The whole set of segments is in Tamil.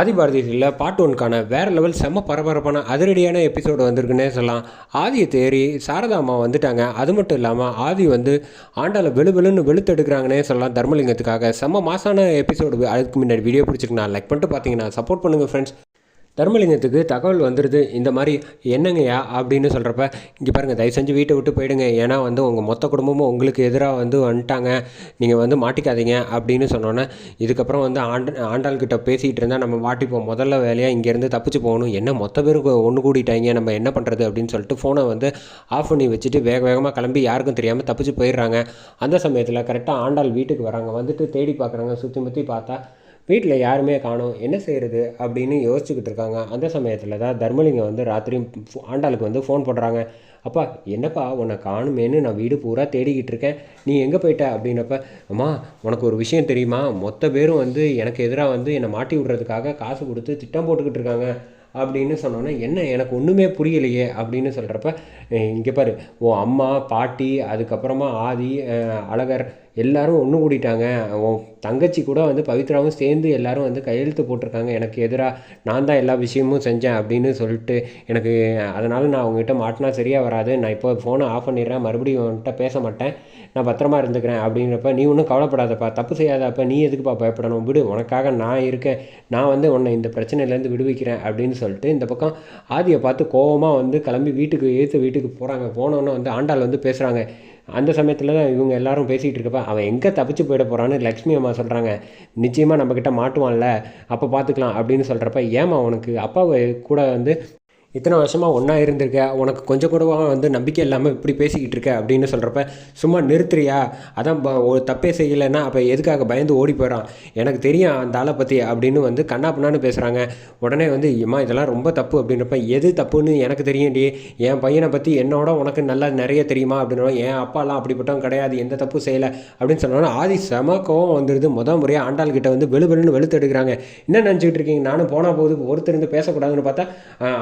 ஆதிபாரதியில் பார்ட் ஒன்க்கான வேறு லெவல் செம்ம பரபரப்பான அதிரடியான எபிசோடு வந்திருக்குன்னே சொல்லலாம். ஆதியை தேறி சாரதா அம்மா வந்துட்டாங்க. அது மட்டும் இல்லாமல் ஆதி வந்து ஆண்டாள வெளு வெளுன்னு வெளுத்தெடுக்கிறாங்கன்னே சொல்லலாம் தர்மலிங்கத்துக்காக. செம்ம மாசான எபிசோடு அதுக்கு முன்னாடி வீடியோ பிடிச்சிருக்கு நான் லைக் பண்ணிட்டு பார்த்தீங்கன்னா சப்போர்ட் பண்ணுங்கள் ஃப்ரெண்ட்ஸ் தர்மலிங்கத்துக்கு தகவல் வந்துடுது இந்த மாதிரி என்னங்கய்யா அப்படின்னு சொல்கிறப்ப இங்கே பாருங்கள் தயவு செஞ்சு வீட்டை விட்டு போயிடுங்க. ஏன்னா வந்து உங்கள் மொத்த குடும்பமும் உங்களுக்கு எதிராக வந்து வந்துட்டாங்க. நீங்கள் வந்து மாட்டிக்காதீங்க அப்படின்னு சொன்னோன்னே இதுக்கப்புறம் வந்து ஆண்ட ஆண்டாள்கிட்ட பேசிகிட்டு இருந்தால் நம்ம மாட்டிப்போம் முதல்ல வேலையாக இங்கேருந்து தப்பிச்சு போகணும். என்ன மொத்த பேர் ஒன்று கூடிட்டாங்க நம்ம என்ன பண்ணுறது அப்படின்னு சொல்லிட்டு ஃபோனை வந்து ஆஃப் பண்ணி வச்சுட்டு வேக வேகமாக கிளம்பி யாருக்கும் தெரியாமல் தப்பிச்சு போயிடுறாங்க. அந்த சமயத்தில் கரெக்டாக ஆண்டாள் வீட்டுக்கு வராங்க. வந்துட்டு தேடி பார்க்குறாங்க சுற்றி முற்றி பார்த்தா வீட்டில் யாருமே காணோம். என்ன செய்கிறது அப்படின்னு யோசிச்சுக்கிட்டு இருக்காங்க. அந்த சமயத்தில் தான் தர்மலிங்கம் வந்து ராத்திரி ஆண்டாளுக்கு வந்து ஃபோன் பண்ணுறாங்க அப்பா என்னப்பா உன்னை காணுமேன்னு நான் வீடு பூரா தேடிக்கிட்டு இருக்கேன். நீ எங்கே போயிட்ட? அப்படின்னப்ப அம்மா உனக்கு ஒரு விஷயம் தெரியுமா? மொத்த பேரும் வந்து எனக்கு எதிராக வந்து என்னை மாட்டி விடுறதுக்காக காசு கொடுத்து திட்டம் போட்டுக்கிட்டு இருக்காங்க. அப்படின்னு சொன்னோன்னே என்ன? எனக்கு ஒன்றுமே புரியலையே. அப்படின்னு சொல்கிறப்ப இங்கே பாரு. உன் அம்மா பாட்டி அதுக்கப்புறமா ஆதி அழகர் எல்லாரும் ஒன்று கூடிட்டாங்க. உன் தங்கச்சி கூட வந்து பவித்ராவும் சேர்ந்து எல்லாரும் வந்து கையெழுத்து போட்டிருக்காங்க. எனக்கு எதிராக நான் தான் எல்லா விஷயமும் செஞ்சேன் அப்படின்னு சொல்லிட்டு எனக்கு அதனால் நான் அவங்ககிட்ட மாட்டினா சரியாக வராது. நான் இப்போ ஃபோனை ஆஃப் பண்ணிடுறேன். மறுபடியும் அவன்கிட்ட பேச மாட்டேன். நான் பத்திரமா இருந்துக்கிறேன் அப்படிங்கிறப்ப நீ ஒன்றும் கவலைப்படாதப்பா. தப்பு செய்யாதப்பா. நீ எதுக்குப்பா பயப்படணும்? விடு. உனக்காக நான் இருக்கேன். நான் வந்து உன்னை இந்த பிரச்சனையிலேருந்து விடுவிக்கிறேன் அப்படின்னு சொல்லிட்டு இந்த பக்கம் ஆதியை பார்த்து கோவமாக வந்து கிளம்பி வீட்டுக்கு ஏற்று வீட்டுக்கு போகிறாங்க போனோன்னே வந்து ஆண்டாள் வந்து பேசுகிறாங்க அந்த சமயத்தில் தான் இவங்க எல்லாரும் பேசிகிட்டு இருக்கப்ப அவன் எங்கே தப்பிச்சு போயிட போகிறான்னு லக்ஷ்மி அம்மா சொல்கிறாங்க நிச்சயமாக நம்மக்கிட்ட மாட்டுவான்ல அப்போ பார்த்துக்கலாம் அப்படின்னு சொல்கிறப்ப ஏமா உனக்கு? அப்பாவை கூட வந்து இத்தனை வருஷமாக ஒன்றா இருந்திருக்க உனக்கு கொஞ்சம் கூடவா வந்து நம்பிக்கை இல்லாமல் இப்படி பேசிக்கிட்டு இருக்க அப்படின்னு சொல்கிறப்ப சும்மா நிறுத்துறியா? அதான் ஒரு தப்பே செய்யலைன்னா அப்போ எதுக்காக பயந்து ஓடி போயிடறான் எனக்கு தெரியும் அந்த ஆளை பற்றி அப்படின்னு வந்து கண்ணாப்புண்ணான்னு பேசுகிறாங்க உடனே வந்து ஏம்மா இதெல்லாம் ரொம்ப தப்பு அப்படின்றப்ப எது தப்புன்னு எனக்கு தெரியும் டி என் பையனை பற்றி என்னோட உனக்கு நல்லா நிறைய தெரியுமா? அப்படின்னு என் அப்பாலாம் அப்படிப்பட்டவன் கிடையாது எந்த தப்பு செய்யலை. அப்படின்னு சொன்னோன்னா ஆதி செம கோவம் வந்துடுது முத முறையாக ஆண்டாள் கிட்ட வந்து வெளு வெளுன்னு வெளுத்து எடுக்கிறாங்க. என்ன நினச்சிக்கிட்டு இருக்கீங்க? நானும் போனால் போது ஒருத்தர் இருந்து பேசக்கூடாதுன்னு பார்த்தா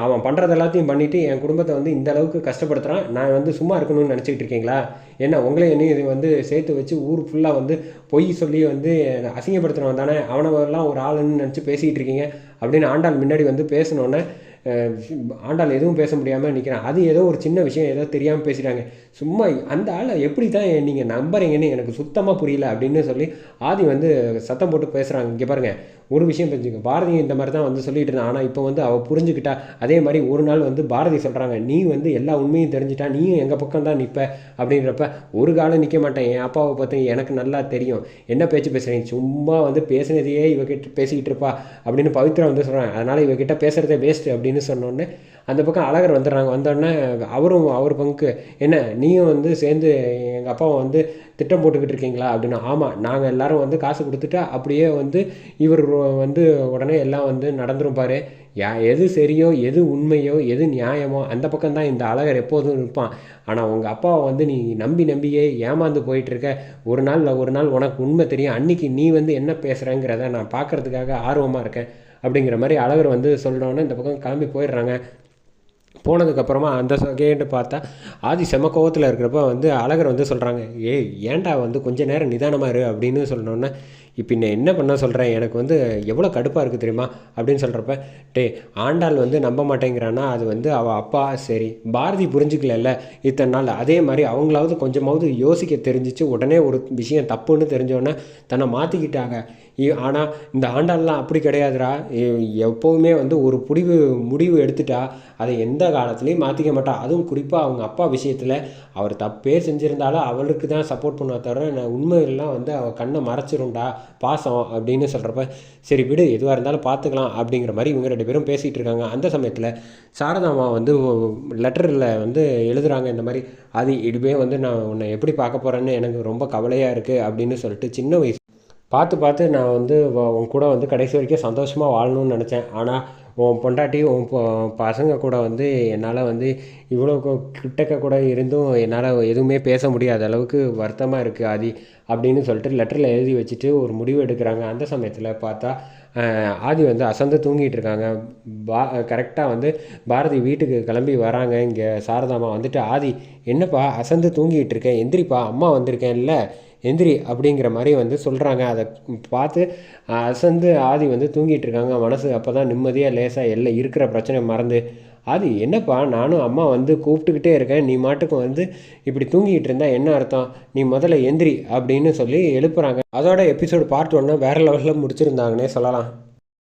அவன் பண்ணுற பண்ணுறது எல்லாத்தையும் பண்ணிவிட்டு என் குடும்பத்தை வந்து இந்த அளவுக்கு கஷ்டப்படுத்துகிறான் நான் வந்து சும்மா இருக்கணும்னு நினச்சிக்கிட்டு இருக்கீங்களா? என்ன உங்களே என்னையும் வந்து சேர்த்து வச்சு ஊர் ஃபுல்லாக வந்து பொய் சொல்லி வந்து அசிங்கப்படுத்துகிறவன் தானே? அவனவெல்லாம் ஒரு ஆளுன்னு நினச்சி பேசிகிட்டு இருக்கீங்க. அப்படின்னு ஆண்டாள் முன்னாடி வந்து பேசினோன்னே ஆண்டாள் எதுவும் பேச முடியாமல் நிற்கிறேன் அது ஏதோ ஒரு சின்ன விஷயம் ஏதோ தெரியாமல் பேசுகிறாங்க சும்மா அந்த ஆளை எப்படி தான் நீங்கள் நம்புறீங்கன்னு எனக்கு சுத்தமாக புரியல அப்படின்னு சொல்லி ஆதி வந்து சத்தம் போட்டு பேசுகிறாங்க இங்கே பாருங்கள் ஒரு விஷயம் தெரிஞ்சுக்க பாரதி இந்த மாதிரி தான் வந்து சொல்லிட்டு இருந்தான். ஆனால் இப்போ வந்து அவள் புரிஞ்சுக்கிட்டா அதே மாதிரி ஒரு நாள் வந்து பாரதி சொல்கிறாங்க நீ வந்து எல்லா உண்மையும் தெரிஞ்சிட்டா நீயும் எங்கள் பக்கம் தான் நிற்ப அப்படின்றப்ப ஒரு காலம் நிற்க மாட்டேன். என் அப்பாவை பார்த்து எனக்கு நல்லா தெரியும். என்ன பேச்சு பேசுகிறீங்க சும்மா வந்து பேசுனதையே இவகிட்ட பேசிக்கிட்டு இருப்பா அப்படின்னு பவித்ரா வந்து சொல்கிறாங்க அதனால் இவகிட்ட பேசுகிறதே வேஸ்ட்டு அப்படின்னு சொன்னோன்னே அந்த பக்கம் அழகர் வந்துடுறாங்க. வந்தோடனே அவரும் அவர் பங்கு என்ன நீயும் வந்து சேர்ந்து எங்கள் அப்பாவை வந்து திட்டம் போட்டுக்கிட்டு இருக்கீங்களா? அப்படின்னா ஆமாம் நாங்கள் எல்லோரும் வந்து காசு கொடுத்துட்டா அப்படியே வந்து இவர் வந்து உடனே எல்லாம் வந்து நடந்துரும் பாரு. யா எது சரியோ எது உண்மையோ எது நியாயமோ அந்த பக்கம் தான் இந்த அழகர் எப்போதும் இருப்பான். ஆனால் உங்கள் அப்பாவை வந்து நீ நம்பி நம்பியே ஏமாந்து போயிட்டுருக்க. ஒரு நாள் ஒரு நாள் உனக்கு உண்மை தெரியும். அன்றைக்கி நீ வந்து என்ன பேசுகிறேங்கிறத நான் பார்க்குறதுக்காக ஆர்வமாக இருக்கேன். அப்படிங்கிற மாதிரி அழகர் வந்து சொல்கிறோன்னே இந்த பக்கம் கிளம்பி போயிடுறாங்க. போனதுக்கப்புறமா அந்த செகண்டு பார்த்தா ஆதி செம கோவத்தில் இருக்கிறப்ப வந்து அழகர் வந்து சொல்கிறாங்க ஏய் ஏன்டா வந்து கொஞ்ச நேரம் நிதானமாக இரு அப்படின்னு சொன்னோன்னே இப்போ நான் என்ன பண்ண சொல்கிறேன் எனக்கு வந்து எவ்வளோ கடுப்பாக இருக்குது தெரியுமா? அப்படின்னு சொல்கிறப்ப டே ஆண்டாள் வந்து நம்ப மாட்டேங்கிறான்னா அது வந்து அவள் அப்பா சரி பாரதி புரிஞ்சுக்கலல்ல. இத்தனை நாள் அதே மாதிரி அவங்களாவது கொஞ்சமாவது யோசிக்க தெரிஞ்சிச்சு. உடனே ஒரு விஷயம் தப்புன்னு தெரிஞ்சோடனே தன்னை மாற்றிக்கிட்டாங்க ஆனால் இந்த ஆண்டாள்லாம் அப்படி கிடையாதுடா. எப்போவுமே வந்து ஒரு முடிவு முடிவு எடுத்துட்டா அதை எந்த காலத்துலேயும் மாற்றிக்க மாட்டா. அதுவும் குறிப்பாக அவங்க அப்பா விஷயத்தில் அவர் தப்பே செஞ்சுருந்தாலும் அவளுக்கு தான் சப்போர்ட் பண்ணுவா தவிர நான் உண்மையெல்லாம் வந்து அவள் கண்ணை மறைச்சிரும்டா. பாசம் அப்படின்னு சொல்கிறப்ப சரி விடு எதுவாக இருந்தாலும் பார்த்துக்கலாம் அப்படிங்கிற மாதிரி இவங்க ரெண்டு பேரும் பேசிகிட்டு இருக்காங்க. அந்த சமயத்தில் சாரதாமா வந்து லெட்டரில் வந்து எழுதுகிறாங்க இந்த மாதிரி அது இதுவே வந்து நான் உன்னை எப்படி பார்க்க போகிறேன்னு எனக்கு ரொம்ப கவலையாக இருக்குது அப்படின்னு சொல்லிட்டு சின்ன வயசு பார்த்து பார்த்து நான் வந்து உன் கூட வந்து கடைசி வரைக்கும் சந்தோஷமாக வாழணும்னு நினச்சேன். ஆனால் உன் பொண்டாட்டி உன் பசங்க கூட வந்து என்னால் வந்து இவ்வளோ கிட்டக்க கூட இருந்தும் என்னால் எதுவுமே பேச முடியாத அளவுக்கு வருத்தமாக இருக்குது ஆதி அப்படின்னு சொல்லிட்டு லெட்டரில் எழுதி வச்சுட்டு ஒரு முடிவு எடுக்கிறாங்க. அந்த சமயத்தில் பார்த்தா ஆதி வந்து அசந்து தூங்கிட்டு இருக்காங்க. பா கரெக்டாக வந்து பாரதி வீட்டுக்கு கிளம்பி வராங்க. இங்கே சாரதாமா வந்துட்டு ஆதி என்னப்பா அசந்து தூங்கிட்டு இருக்கேன் எந்திரிப்பா அம்மா வந்திருக்கேன்ல. எந்திரி அப்படிங்கிற மாதிரி வந்து சொல்கிறாங்க அதை பார்த்து அசந்து ஆதி வந்து தூங்கிட்டு இருக்காங்க. மனசு அப்போ தான் நிம்மதியாக லேசாக எல்லாம் இருக்கிற பிரச்சனை மறந்து ஆதி என்னப்பா? நானும் அம்மா வந்து கூப்பிட்டுக்கிட்டே இருக்கேன். நீ மாட்டுக்கும் வந்து இப்படி தூங்கிட்டு இருந்தா என்ன அர்த்தம்? நீ முதல்ல எந்திரி அப்படின்னு சொல்லி எழுப்புறாங்க. அதோட எபிசோடு பார்ட் ஒன்று வேறு லெவலில் முடிச்சிருந்தாங்கன்னே சொல்லலாம்.